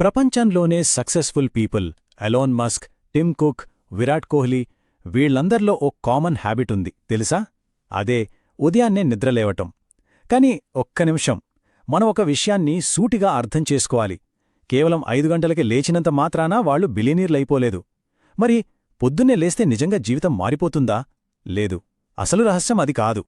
ప్రపంచంలోనే successful people Elon Musk Tim Cook Virat Kohli వీళ్ళందర్లో ఓ common habit ఉంది తెలుసా? అదే ఉదయాన్నే నిద్రలేవటం. కాని ఒక్క నిమిషం మనం ఒక విషయాన్ని సూటిగా అర్థం చేసుకోవాలి. కేవలం ఐదు గంటలకి లేచినంత మాత్రాన వాళ్ళు బిలీనీర్లైపోలేదు. మరి పొద్దున్నే లేస్తే నిజంగా జీవితం మారిపోతుందా? లేదు. అసలు రహస్యం అది కాదు.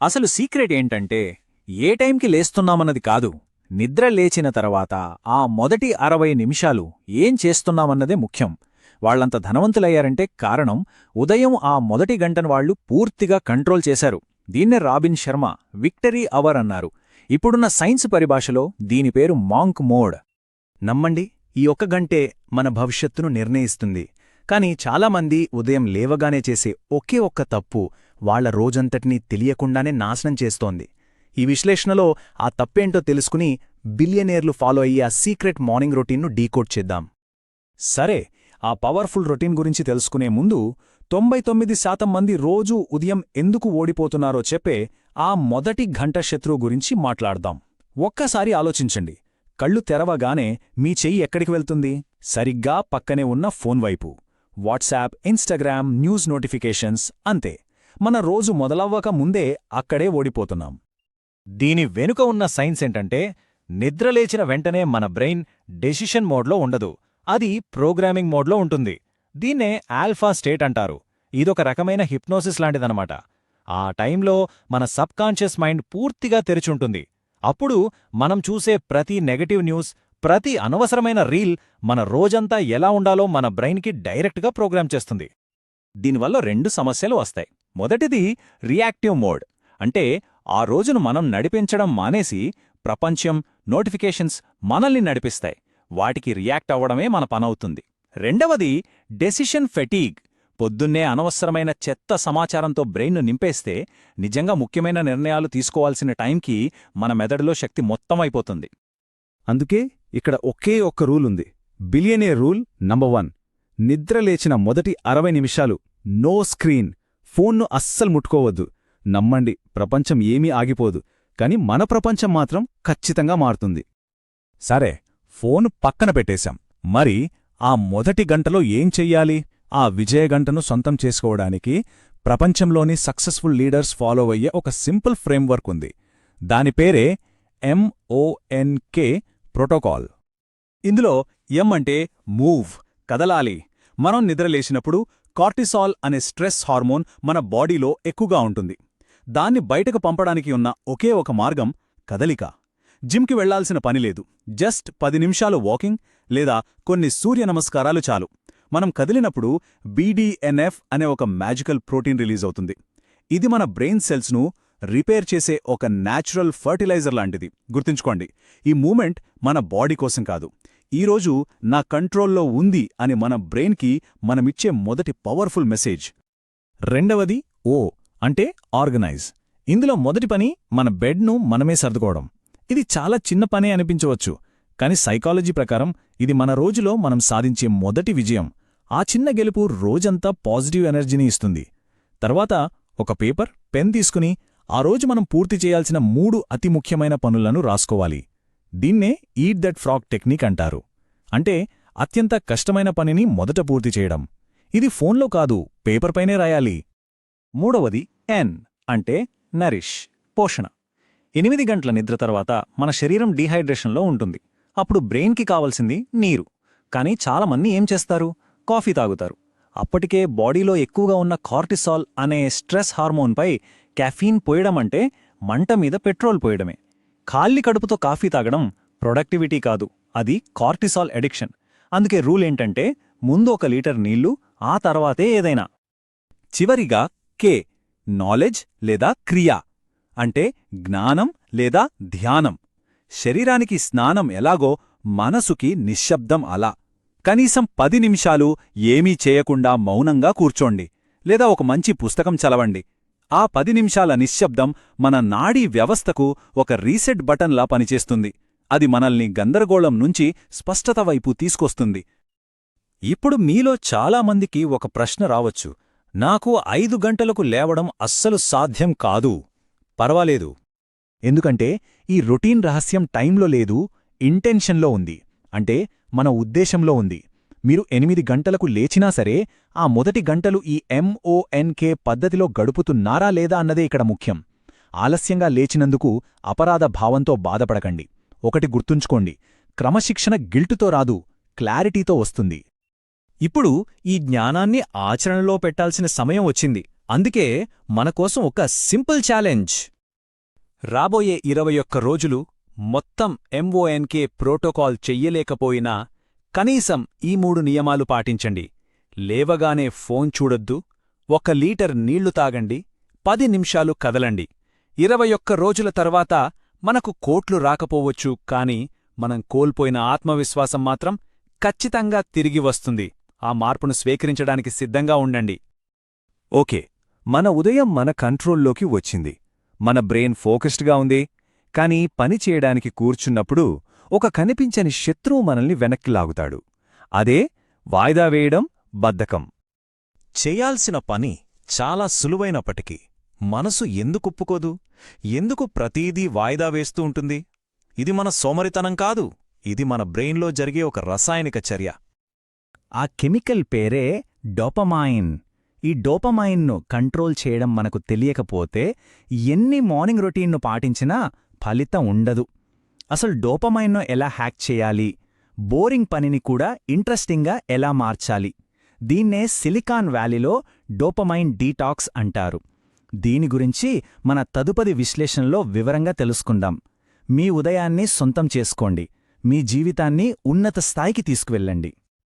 అసలు సీక్రెట్ ఏంటంటే ఏ టైంకి లేస్తున్నామన్నది కాదు. నిద్ర లేచిన తర్వాత ఆ మొదటి అరవై నిమిషాలు ఏం చేస్తున్నామన్నదే ముఖ్యం. వాళ్ళంత ధనవంతులయ్యారంటే కారణం ఉదయం ఆ మొదటి గంటను వాళ్ళు పూర్తిగా కంట్రోల్ చేశారు. దీన్నే రాబిన్ శర్మ విక్టరీ అవర్ అన్నారు. ఇప్పుడున్న సైన్స్ పరిభాషలో దీని పేరు మాంక్ మోడ్. నమ్మండి ఈ ఒక్క గంటే మన భవిష్యత్తును నిర్ణయిస్తుంది. కాని చాలామంది ఉదయం లేవగానే చేసే ఒకే ఒక్క తప్పు వాళ్ళ రోజంతటినీ తెలియకుండానే నాశనం చేస్తోంది. ఈ విశ్లేషణలో ఆ తప్పేంటో తెలుసుకుని బిలియనేర్లు ఫాలో అయ్యే ఆ సీక్రెట్ మార్నింగ్ రొటీన్ను డీకోడ్ చేద్దాం. సరే ఆ పవర్ఫుల్ రొటీన్ గురించి తెలుసుకునే ముందు తొంభై తొమ్మిది శాతం మంది రోజూ ఉదయం ఎందుకు ఓడిపోతున్నారో చెప్పే ఆ మొదటి ఘంట శత్రువు గురించి మాట్లాడదాం. ఒక్కసారి ఆలోచించండి. కళ్ళు తెరవగానే మీ చెయ్యి ఎక్కడికి వెళ్తుంది? సరిగ్గా పక్కనే ఉన్న ఫోన్ వైపు. వాట్సాప్ ఇన్స్టాగ్రామ్ న్యూస్ నోటిఫికేషన్స్ అంతే. మన రోజు మొదలవ్వక ముందే అక్కడే ఓడిపోతున్నాం. దీని వెనుక ఉన్న సైన్స్ ఏంటంటే నిద్రలేచిన వెంటనే మన బ్రెయిన్ డెసిషన్ మోడ్లో ఉండదు. అది ప్రోగ్రామింగ్ మోడ్లో ఉంటుంది. దీన్నే ఆల్ఫా స్టేట్ అంటారు. ఇదొక రకమైన హిప్నోసిస్ లాంటిదనమాట ఆ టైంలో మన సబ్కాన్షియస్ మైండ్ పూర్తిగా తెరిచుంటుంది. అప్పుడు మనం చూసే ప్రతి నెగటివ్ న్యూస్ ప్రతి అనవసరమైన రీల్ మన రోజంతా ఎలా ఉండాలో మన బ్రెయిన్కి డైరెక్ట్గా ప్రోగ్రామ్ చేస్తుంది. దీనివల్ల రెండు సమస్యలు వస్తాయి. మొదటిది రియాక్టివ్ మోడ్. అంటే ఆ రోజును మనం నడిపించడం మానేసి ప్రపంచం నోటిఫికేషన్స్ మనల్ని నడిపిస్తాయి. వాటికి రియాక్ట్ అవ్వడమే మన పనవుతుంది. రెండవది డెసిషన్ ఫెటీగ్. పొద్దున్నే అనవసరమైన చెత్త సమాచారంతో బ్రెయిన్ను నింపేస్తే నిజంగా ముఖ్యమైన నిర్ణయాలు తీసుకోవాల్సిన టైంకి మన మెదడులో శక్తి మొత్తం అయిపోతుంది. అందుకే ఇక్కడ ఒకే ఒక్క రూల్ ఉంది. బిలియనే రూల్ నంబర్ వన్. నిద్రలేచిన మొదటి అరవై నిమిషాలు నో స్క్రీన్. ఫోన్ను అస్సలు ముట్టుకోవద్దు. నమ్మండి ప్రపంచం ఏమీ ఆగిపోదు కాని మన ప్రపంచం మాత్రం ఖచ్చితంగా మారుతుంది. సరే ఫోను పక్కన పెట్టేశాం. మరి ఆ మొదటి గంటలో ఏం చెయ్యాలి? ఆ విజయగంటను సొంతం చేసుకోవడానికి ప్రపంచంలోని సక్సెస్ఫుల్ లీడర్స్ ఫాలో అయ్యే ఒక సింపుల్ ఫ్రేమ్వర్క్ ఉంది. దాని పేరే ఎంఓఎన్కే ప్రోటోకాల్. ఇందులో ఎం అంటే మూవ్ కదలాలి. మనం నిద్రలేసినప్పుడు కార్టిసాల్ అనే స్ట్రెస్ హార్మోన్ మన బాడీలో ఎక్కువగా ఉంటుంది. దాన్ని బయటకు పంపడానికి ఉన్న ఒకే ఒక మార్గం కదలిక. జిమ్కి వెళ్ళాల్సిన పనిలేదు జస్ట్ పది నిమిషాలు వాకింగ్ లేదా కొన్ని సూర్య నమస్కారాలు చాలు. మనం కదిలినప్పుడు బీడీఎన్ఎఫ్ అనే ఒక మ్యాజికల్ ప్రోటీన్ రిలీజ్ అవుతుంది. ఇది మన బ్రెయిన్ సెల్స్ను రిపేర్ చేసే ఒక న్యాచురల్ ఫర్టిలైజర్ లాంటిది. గుర్తుంచుకోండి ఈ మూమెంట్ మన బాడీ కోసం కాదు. ఈరోజు నా కంట్రోల్లో ఉంది అని మన బ్రెయిన్కి మనమిచ్చే మొదటి పవర్ఫుల్ మెసేజ్. రెండవది ఓ అంటే ఆర్గనైజ్. ఇందులో మొదటి పని మన బెడ్ను మనమే సర్దుకోవడం. ఇది చాలా చిన్న పనే అనిపించవచ్చు కాని సైకాలజీ ప్రకారం ఇది మన రోజులో మనం సాధించే మొదటి విజయం. ఆ చిన్న గెలుపు రోజంతా పాజిటివ్ ఎనర్జీని ఇస్తుంది. తర్వాత ఒక పేపర్ పెన్ తీసుకుని ఆ రోజు మనం పూర్తి చేయాల్సిన మూడు అతి ముఖ్యమైన పనులను రాసుకోవాలి. దీన్నే ఈట్ దట్ ఫ్రాక్ టెక్నిక్ అంటారు. అంటే అత్యంత కష్టమైన పనిని మొదట పూర్తి చేయడం. ఇది ఫోన్లో కాదు పేపర్పైనే రాయాలి. మూడవది ఎన్ అంటే నరిష్ పోషణ. ఎనిమిది గంటల నిద్ర తర్వాత మన శరీరం డీహైడ్రేషన్లో ఉంటుంది. అప్పుడు బ్రెయిన్కి కావలసింది నీరు. కానీ చాలామంది ఏం చేస్తారు? కాఫీ తాగుతారు. అప్పటికే బాడీలో ఎక్కువగా ఉన్న కార్టిసాల్ అనే స్ట్రెస్ హార్మోన్పై కెఫీన్ పోయడం అంటే మంట మీద పెట్రోల్ పోయడమే. ఖాళీ కడుపుతో కాఫీ తాగడం ప్రొడక్టివిటీ కాదు. అది కార్టిసాల్ ఎడిక్షన్ అందుకే రూల్ ఏంటంటే ముందు ఒక లీటర్ నీళ్ళు ఆ తర్వాతే ఏదైనా. చివరిగా కే నాలెడ్జ్ లేదా క్రియా అంటే జ్ఞానం లేదా ధ్యానం. శరీరానికి స్నానం ఎలాగో మనసుకి నిశ్శబ్దం అలా. కనీసం పది నిమిషాలు ఏమీ చేయకుండా మౌనంగా కూర్చోండి లేదా ఒక మంచి పుస్తకం చలవండి ఆ పది నిమిషాల నిశ్శబ్దం మన నాడీ వ్యవస్థకు ఒక రీసెట్ బటన్లా పనిచేస్తుంది. అది మనల్ని గందరగోళం నుంచి స్పష్టత వైపు తీసుకొస్తుంది. ఇప్పుడు మీలో చాలామందికి ఒక ప్రశ్న రావచ్చు. నాకు ఐదు గంటలకు లేవడం అస్సలు సాధ్యం కాదు. పర్వాలేదు. ఎందుకంటే ఈ రొటీన్ రహస్యం టైంలో లేదు ఇంటెన్షన్లో ఉంది. అంటే మన ఉద్దేశంలో ఉంది. మీరు ఎనిమిది గంటలకు లేచినా సరే ఆ మొదటి గంటలు ఈ ఎంఓఎన్కే పద్ధతిలో గడుపుతున్నారా లేదా అన్నదే ఇక్కడ ముఖ్యం. ఆలస్యంగా లేచినందుకు అపరాధ భావంతో బాధపడకండి. ఒకటి గుర్తుంచుకోండి. క్రమశిక్షణ గిల్టుతో రాదు క్లారిటీతో వస్తుంది. ఇప్పుడు ఈ జ్ఞానాన్ని ఆచరణలో పెట్టాల్సిన సమయం వచ్చింది. అందుకే మనకోసం ఒక సింపుల్ ఛాలెంజ్. రాబోయే ఇరవై ఒక్క రోజులు మొత్తం ఎంఓఎన్కే ప్రోటోకాల్ చెయ్యలేకపోయినా కనీసం ఈ మూడు నియమాలు పాటించండి. లేవగానే ఫోన్ చూడొద్దు. ఒక లీటర్ నీళ్ళు తాగండి. పది నిమిషాలు కదలండి. ఇరవై ఒక్క రోజుల తర్వాత మనకు కోట్లు రాకపోవచ్చు కాని మనం కోల్పోయిన ఆత్మవిశ్వాసం మాత్రం ఖచ్చితంగా తిరిగి వస్తుంది. ఆ మార్పును స్వీకరించడానికి సిద్ధంగా ఉండండి. ఓకే. మన ఉదయం మన కంట్రోల్లోకి వచ్చింది. మన బ్రెయిన్ ఫోకస్డ్గా ఉంది. కానీ పని చేయడానికి కూర్చున్నప్పుడు ఒక కనిపించని శత్రువు మనల్ని వెనక్కి లాగుతాడు. అదే వాయిదా వేయడం బద్ధకం. చేయాల్సిన పని చాలా సులువైనప్పటికీ మనసు ఎందుకుప్పుకోదు ఎందుకు ప్రతీదీ వాయిదా వేస్తూ ఉంటుంది? ఇది మన సోమరితనం కాదు. ఇది మన బ్రెయిన్లో జరిగే ఒక రసాయనిక చర్య. ఆ కెమికల్ పేరే డోపమైన్. ఈ డోపమైన్ను కంట్రోల్ చేయడం మనకు తెలియకపోతే ఎన్ని మార్నింగ్ రొటీన్ను పాటించినా ఫలితం ఉండదు. అసలు డోపమైన్ను ఎలా హ్యాక్ చేయాలి? బోరింగ్ పనిని కూడా ఇంట్రెస్టింగ్గా ఎలా మార్చాలి? దీన్నే సిలికాన్ వ్యాలీలో డోపమైన్ డీటాక్స్ అంటారు. దీని గురించి మన తదుపరి విశ్లేషణలో వివరంగా తెలుసుకుందాం. మీ ఉదయాన్ని సొంతం చేసుకోండి. మీ జీవితాన్ని ఉన్నత స్థాయికి తీసుకువెళ్ళండి.